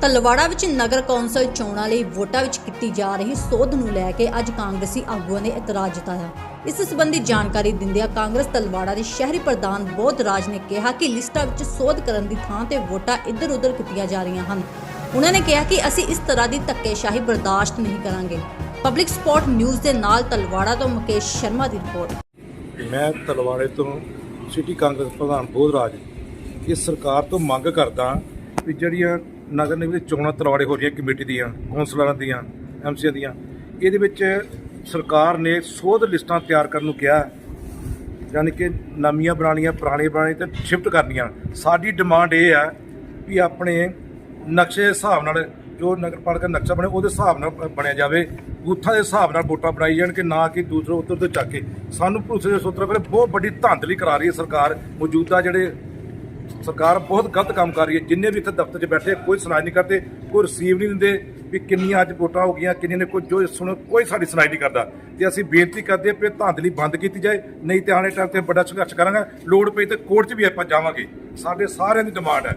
ਤਲਵਾੜਾ ਵਿੱਚ ਨਗਰ ਕੌਂਸਲ ਚੋਣਾਂ ਲਈ ਵੋਟਾਂ ਵਿੱਚ ਕੀਤੀ ਜਾ ਰਹੀ ਸੋਧ ਨੂੰ ਲੈ ਕੇ ਅੱਜ ਕਾਂਗਰਸੀ ਆਗੂਆਂ ਨੇ ਇਤਰਾਜ਼ ਜਤਾਇਆ। ਇਸ ਸੰਬੰਧੀ ਜਾਣਕਾਰੀ ਦਿੰਦਿਆਂ ਕਾਂਗਰਸ ਤਲਵਾੜਾ ਦੇ ਸ਼ਹਿਰੀ ਪ੍ਰਧਾਨ ਬੋਧ ਰਾਜ ਨੇ ਕਿਹਾ ਕਿ ਲਿਸਟਾਂ ਵਿੱਚ ਸੋਧ ਕਰਨ ਦੀ ਥਾਂ ਤੇ ਵੋਟਾਂ ਇੱਧਰ-ਉੱਧਰ ਕੀਤੀਆਂ ਜਾ ਰਹੀਆਂ ਹਨ। ਉਹਨਾਂ ਨੇ ਕਿਹਾ ਕਿ ਅਸੀਂ ਇਸ ਤਰ੍ਹਾਂ ਦੀ ਧੱਕੇਸ਼ਾਹੀ ਬਰਦਾਸ਼ਤ ਨਹੀਂ ਕਰਾਂਗੇ। ਪਬਲਿਕ ਸਪੋਰਟ ਨਿਊਜ਼ ਦੇ ਨਾਲ ਤਲਵਾੜਾ ਤੋਂ ਮੁਕੇਸ਼ ਸ਼ਰਮਾ ਦੀ ਰਿਪੋਰਟ। ਮੈਂ ਤਲਵਾੜੇ ਤੋਂ ਸਿਟੀ ਕਾਂਗਰਸ ਪ੍ਰਧਾਨ ਬੋਧਰਾਜ ਇਸ ਸਰਕਾਰ ਤੋਂ ਮੰਗ ਕਰਦਾ ਵੀ ਜਿਹੜੀਆਂ ਨਗਰ ਨਿਗਮ ਦੀ ਚੋਣਾਂ ਤਲਵਾੜੇ ਹੋ ਰਹੀਆਂ ਕਮੇਟੀ ਦੀਆਂ, ਕੌਂਸਲਰਾਂ ਦੀਆਂ ਐਮਸੀਆਂ ਦੀਆਂ। ਇਹਦੇ ਵਿੱਚ ਸਰਕਾਰ ਨੇ ਸੋਧ ਲਿਸਟਾਂ ਤਿਆਰ ਕਰਨ ਨੂੰ ਕਿਹਾ ਯਾਨੀ ਕਿ ਨਵੀਆਂ ਬਣਾਉਣੀਆਂ, ਪੁਰਾਣੀਆਂ ਬਣਾਉਣੀਆਂ ਤੇ ਸ਼ਿਫਟ ਕਰਨੀਆਂ। ਸਾਡੀ ਡਿਮਾਂਡ ਇਹ ਹੈ ਵੀ ਆਪਣੇ ਨਕਸ਼ੇ ਦੇ ਹਿਸਾਬ ਨਾਲ, ਜੋ ਨਗਰ ਪਾਲਿਕਾ ਨਕਸ਼ਾ ਬਣੇ, ਉਹਦੇ ਹਿਸਾਬ ਨਾਲ ਬ- ਬਣਿਆ ਜਾਵੇ। ਬੂਥਾਂ ਦੇ ਹਿਸਾਬ ਨਾਲ ਵੋਟਾਂ ਬਣਾਈ ਜਾਣ ਕਿ ਨਾ ਕਿ ਦੂਸਰੇ ਉੱਤਰ ਤੋਂ ਚੱਕ ਕੇ। ਸਾਨੂੰ ਭਰੋਸੇ ਦੇ ਸੂਤਰਾਂ ਪਰ ਬਹੁਤ ਵੱਡੀ ਧਾਂਦਲੀ ਕਰਾ ਰਹੀ ਹੈ ਸਰਕਾਰ। ਮੌਜੂਦਾ ਜਿਹੜੇ ਸਰਕਾਰ ਬਹੁਤ ਗਲਤ ਕੰਮ ਕਰ ਰਹੀ ਹੈ। ਜਿੰਨੇ ਵੀ ਇੱਥੇ ਦਫ਼ਤਰ 'ਚ ਬੈਠੇ, ਕੋਈ ਸੁਣਾਈ ਨਹੀਂ ਕਰਦੇ, ਕੋਈ ਰਿਸੀਵ ਨਹੀਂ ਦਿੰਦੇ ਵੀ ਕਿੰਨੀਆਂ ਅੱਜ ਵੋਟਾਂ ਹੋ ਗਈਆਂ ਕਿੰਨੇ ਨੇ ਕੋਈ ਜੋ ਸੁਣ, ਕੋਈ ਸਾਡੀ ਸੁਣਾਈ ਨਹੀਂ ਕਰਦਾ। ਤੇ ਅਸੀਂ ਬੇਨਤੀ ਕਰਦੇ ਹਾਂ ਵੀ ਇਹ ਧਾਂਦਲੀ ਬੰਦ ਕੀਤੀ ਜਾਏ, ਨਹੀਂ ਤੇ ਆਣੇ ਟਾਈਮ ਤੇ ਵੱਡਾ ਸੰਘਰਸ਼ ਕਰਾਂਗੇ। ਲੋੜ ਪਈ ਤੇ ਕੋਰਟ 'ਚ ਵੀ ਆਪਾਂ ਜਾਵਾਂਗੇ। ਸਾਡੇ ਸਾਰਿਆਂ ਦੀ ਡਿਮਾਂਡ ਹੈ।